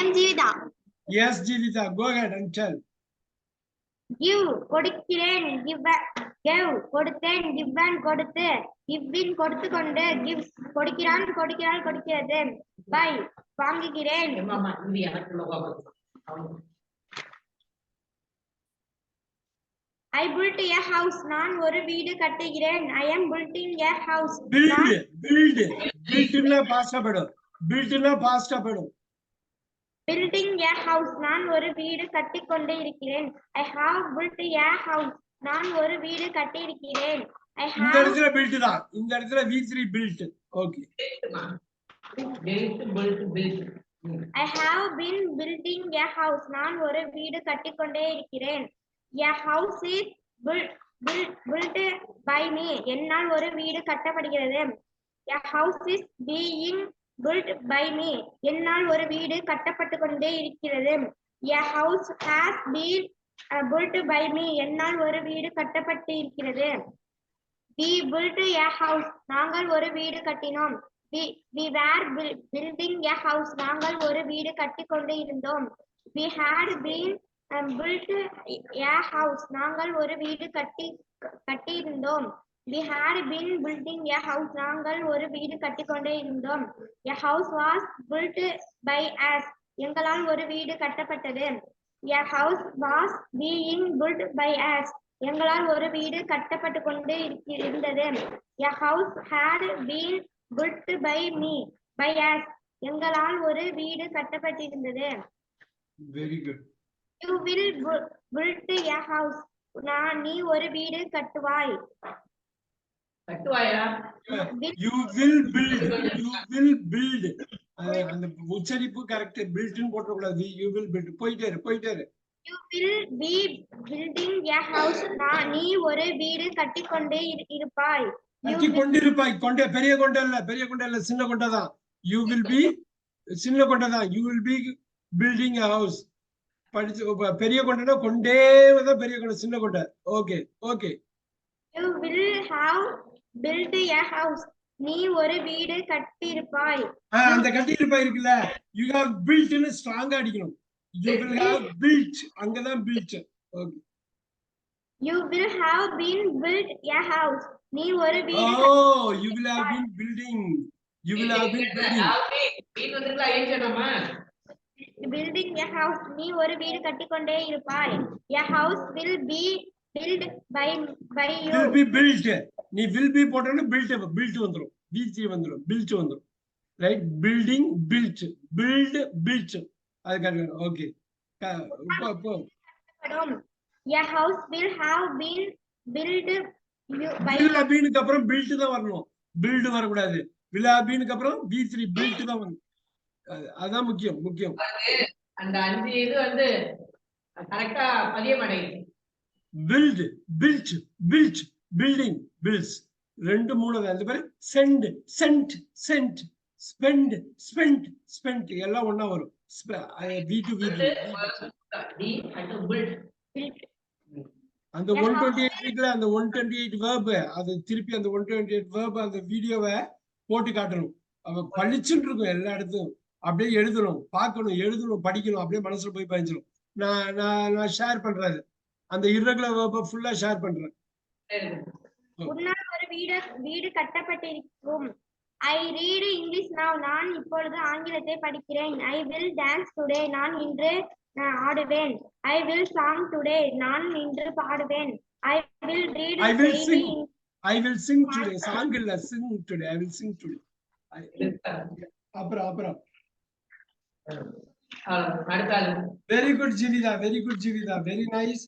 am Jivita. Yes, Jivita, go ahead and tell. Give கொடுக்கிறேன் give give கொடுத்தேன் given கொடுத்து given கொடுத்து கொண்டு gives கொடுக்கிறான் கொடுக்கிறாள் கொடுக்கிறது buy வாங்குகிறேன் I built a house நான் ஒரு வீடு கட்டுகிறேன் I am building a house Build, நான் build, build னா fast ஆ போயிடும். Building a house நான் ஒரு வீடு கட்டிக்கொண்டே இருக்கிறேன் I have built a house நான் ஒரு வீடு கட்டி இருக்கிறேன் I இந்த இடத்துல built தான். இந்த இடத்துல V3 built. Okay. Built built built I have been building a house. நான் ஒரு வீடு கட்டிக்கொண்டே இருக்கிறேன். A house is built built built by me. என்னால் ஒரு வீடு கட்டப்படுகிறது. A house is being built by me. என்னால் ஒரு வீடு கட்டப்பட்டு கொண்டே இருக்கிறது. A house has been uh, built by me. என்னால் ஒரு வீடு கட்டப்பட்டு இருக்கிறது. We built a house. நாங்கள் ஒரு வீடு கட்டினோம். We we were building a house. நாங்கள் ஒரு வீடு கட்டிக்கொண்டு இருந்தோம். We had been um, built a house. நாங்கள் ஒரு வீடு கட்டி கட்டி இருந்தோம். We had been building a house. நாங்கள் ஒரு வீடு கட்டிக்கொண்டே இருந்தோம். A house was built by us. எங்களால் ஒரு வீடு கட்டப்பட்டது. A house was being built by us. எங்களால் ஒரு வீடு கட்டப்பட்டு கொண்டு இருந்தது. A house had been built by me, by us. எங்களால் ஒரு வீடு கட்டப்பட்டிருந்தது. Very good. You will bu- build a house. நான் நீ ஒரு வீடு கட்டுவாய். Will build. You will build. Ah அந்த உச்சரிப்பு கரெக்ட் பில்ட்னு போட்டக்கூடாது யூ வில் பில்ட் போயிட்டே போயிட்டே will be building a house. நான் நீ ஒரு வீடு கட்டிக்கொண்டே இரு- இருப்பாய். கட்டி கொண்டிருப்பாய் கொண்டே பெரிய கொண்டை இல்ல பெரிய கொண்டை இல்ல சின்ன கொண்டை தான் யூ வில் பி சின்ன கொண்டை தான் you will be building a house படிச்சு பெரிய கொண்டைனா கொண்டே தான் பெரிய கொண்டை சின்ன கொண்டை okay okay You will have built a house. நீ ஒரு வீடு கட்டியிருப்பாய். அந்த கட்டி இருப்பாய் இருக்குல்ல யூ ஹாவ் பில்ட்னு ஸ்ட்ராங்கா அடிக்கணும் யூ வில் ஹாவ் பில்ட் அங்கதான் built okay You will have been built a house. நீ ஒரு வீடு ஓ you will have been building you will have been building வீடு வந்துருக்கலாம் ஏன் சொன்னாமா building a house. நீ ஒரு வீடு கட்டிக்கொண்டே இருப்பாய். A house will be built by by you. Will be built நீ வில் பி போட்டோன்னு பில்ட் பில்ட் வந்துரும். பிசி வந்துரும். பில்ட் வந்துரும். Right building built built built அது கரெக்ட் ஓகே கட்டப்படும். A house will have been built you- by will அபீனுக்கு அப்புறம் built தான் வரணும். பில்ட் வரக்கூடாது. வில் அபீனுக்கு அப்புறம் பி த்ரீ பில்ட் தான் வரணும். அது- அதான் முக்கியம் முக்கியம். அந்த அஞ்சு இது வந்து கரெக்டா பதிய மாட்டேங்குது build built built building builds ரெண்டு மூணு இந்த மாதிரி send sent sent spend spent spent எல்லாம் ஒண்ணா வரும். அந்த ஒன் டுவெண்ட்டி எயிட் இருக்குல்ல அந்த ஒன் டுவெண்ட்டி எயிட் வேர்பு அது திருப்பி அந்த ஒன் டுவெண்ட்டி எயிட் வேர்பு அந்த வீடியோவை போட்டு காட்டணும். அவ பளிச்சுன்னு இருக்கும் எல்லா இடத்தும் அப்படியே எழுதணும் பார்க்கணும் எழுதணும் படிக்கணும் அப்படியே மனசுல போய் பதிஞ்சிடும் நான் நான் நான் ஷேர் பண்றது. அந்த irregular வேர்பை ஃபுல்லா ஷேர் பண்றேன். உன்னால் ஒரு வீடு வீடு கட்டப்பட்டிருக்கும். I read English now. நான் இப்பொழுது ஆங்கிலத்தை படிக்கிறேன். ஐ வில் டான்ஸ் டுடே நான் இன்று ஆடுவேன். ஐ வில் சாங் டுடே நான் இன்று பாடுவேன். I will read I will sing. I will sing today song இல்ல sing today I will sing today அப்புறம் அப்புறம். Very good Jeevitha very good Jeevitha very nice